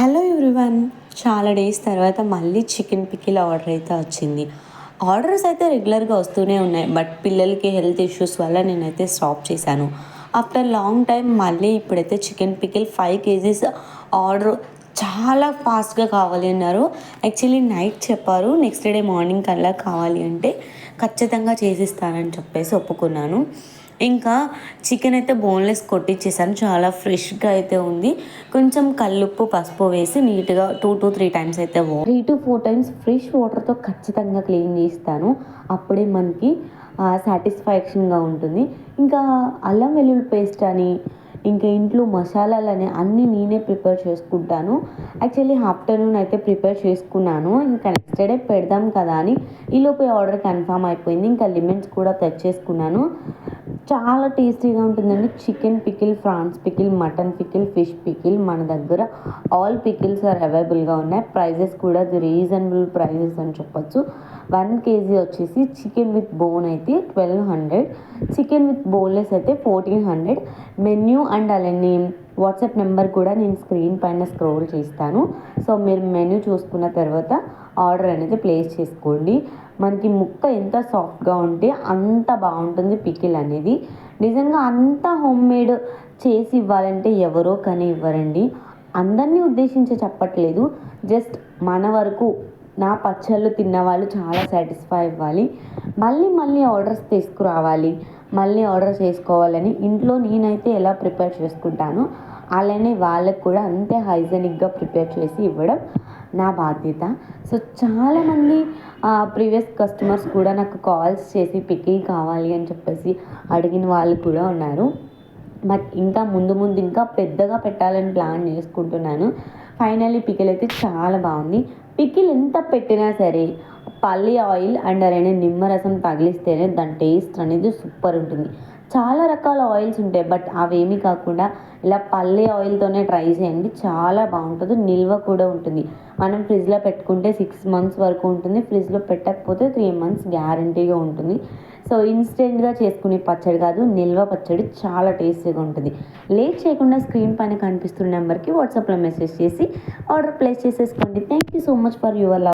Hello everyone. చాలా days తర్వాత మళ్ళీ చికెన్ పికిల్ ఆర్డర్ అయితే వచ్చింది. ఆర్డర్స్ అయితే రెగ్యులర్గా వస్తూనే ఉన్నాయి. బట్ పిల్లలకి హెల్త్ ఇష్యూస్ వల్ల నేనైతే స్టాప్ చేశాను. ఆఫ్టర్ లాంగ్ టైం మళ్ళీ ఇప్పుడైతే chicken pickle five kgs order చాలా ఫాస్ట్గా కావాలి అన్నారు. యాక్చువల్లీ నైట్ చెప్పారు నెక్స్ట్ డే మార్నింగ్ కల్లా కావాలి అంటే ఖచ్చితంగా చేసిస్తానని చెప్పేసి ఒప్పుకున్నాను. ఇంకా చికెన్ అయితే బోన్లెస్ కొట్టించేసాను చాలా ఫ్రెష్గా అయితే ఉంది. కొంచెం కల్లుప్పు పసుపు వేసి నీట్గా టూ టు త్రీ టైమ్స్ అయితే three to four times fresh వాటర్తో ఖచ్చితంగా క్లీన్ చేస్తాను. అప్పుడే మనకి సాటిస్ఫాక్షన్గా ఉంటుంది. ఇంకా అల్లం వెల్లుల్లి పేస్ట్ అని ఇంకా ఇంట్లో మసాలాలని అన్నీ నేనే ప్రిపేర్ చేసుకుంటాను. యాక్చువల్లీ ఆఫ్టర్నూన్ అయితే ప్రిపేర్ చేసుకున్నాను. ఇంకా నెక్స్ట్ డే పెడదాం కదా అని. ఈలోపు ఆర్డర్ కన్ఫామ్ అయిపోయింది. ఇంకా లిమిట్స్ కూడా తెచ్చేసుకున్నాను చాలా టేస్టీగా ఉంటుందండి. Chicken pickle prawns pickle mutton pickle fish pickle మన దగ్గర. ఆల్ పికిల్స్ ఆర్ అవైలబుల్గా ఉన్నాయి. ప్రైజెస్ కూడా రీజనబుల్ ప్రైజెస్ అని చెప్పొచ్చు. వన్ కేజీ వచ్చేసి చికెన్ విత్ బోన్ అయితే twelve hundred. Chicken with boneless అయితే ఫోర్టీన్ హండ్రెడ్. మెన్యూ అండ్ అలానే వాట్సాప్ నెంబర్ కూడా నేను స్క్రీన్ పైన స్క్రోల్ చేస్తాను. సో మీరు మెనూ చూసుకున్న తర్వాత ఆర్డర్ అనేది ప్లేస్ చేసుకోండి. మనకి ముక్క ఎంత సాఫ్ట్గా ఉంటే అంత బాగుంటుంది పికిల్ అనేది. నిజంగా అంత హోమ్ మేడ్ చేసి ఇవ్వాలంటే ఎవరో కానీ ఇవ్వరండి. అందరినీ ఉద్దేశించి చెప్పట్లేదు. జస్ట్ మన వరకు నా పచ్చళ్ళు తిన్న వాళ్ళు చాలా సాటిస్ఫై అవ్వాలి. మళ్ళీ మళ్ళీ ఆర్డర్స్ తీసుకురావాలి. మళ్ళీ ఆర్డర్ చేసుకోవాలని ఇంట్లో నేనైతే ఎలా ప్రిపేర్ చేసుకుంటానో అలానే వాళ్ళకు కూడా అంతే హైజెనిక్గా ప్రిపేర్ చేసి ఇవ్వడం నా బాధ్యత. సో చాలామంది ప్రీవియస్ కస్టమర్స్ కూడా నాకు కాల్స్ చేసి పికిల్ కావాలి అని చెప్పేసి అడిగిన వాళ్ళు కూడా ఉన్నారు. బట్ ఇంకా ముందు ముందు ఇంకా పెద్దగా పెట్టాలని ప్లాన్ చేసుకుంటున్నాను. ఫైనల్లీ పికిల్ అయితే చాలా బాగుంది. పికిల్ ఎంత పెట్టినా సరే పల్లి ఆయిల్ అండ్ అలానే నిమ్మరసం తగిలిస్తేనే దాని టేస్ట్ అనేది సూపర్ ఉంటుంది. చాలా రకాల ఆయిల్స్ ఉంటాయి బట్ అవేమీ కాకుండా ఇలా పల్లి ఆయిల్తోనే ట్రై చేయండి చాలా బాగుంటుంది నిల్వ కూడా ఉంటుంది. మనం ఫ్రిడ్జ్లో పెట్టుకుంటే సిక్స్ మంత్స్ వరకు ఉంటుంది ఫ్రిడ్జ్లో పెట్టకపోతే త్రీ మంత్స్ గ్యారంటీగా ఉంటుంది. సో ఇన్స్టెంట్గా చేసుకునే పచ్చడి కాదు నిల్వ పచ్చడి చాలా టేస్టీగా ఉంటుంది. లేట్ చేయకుండా స్క్రీన్ పైన కనిపిస్తున్న నెంబర్కి వాట్సాప్లో మెసేజ్ చేసి ఆర్డర్ ప్లేస్ చేసేసుకోండి. Thank you so much for your love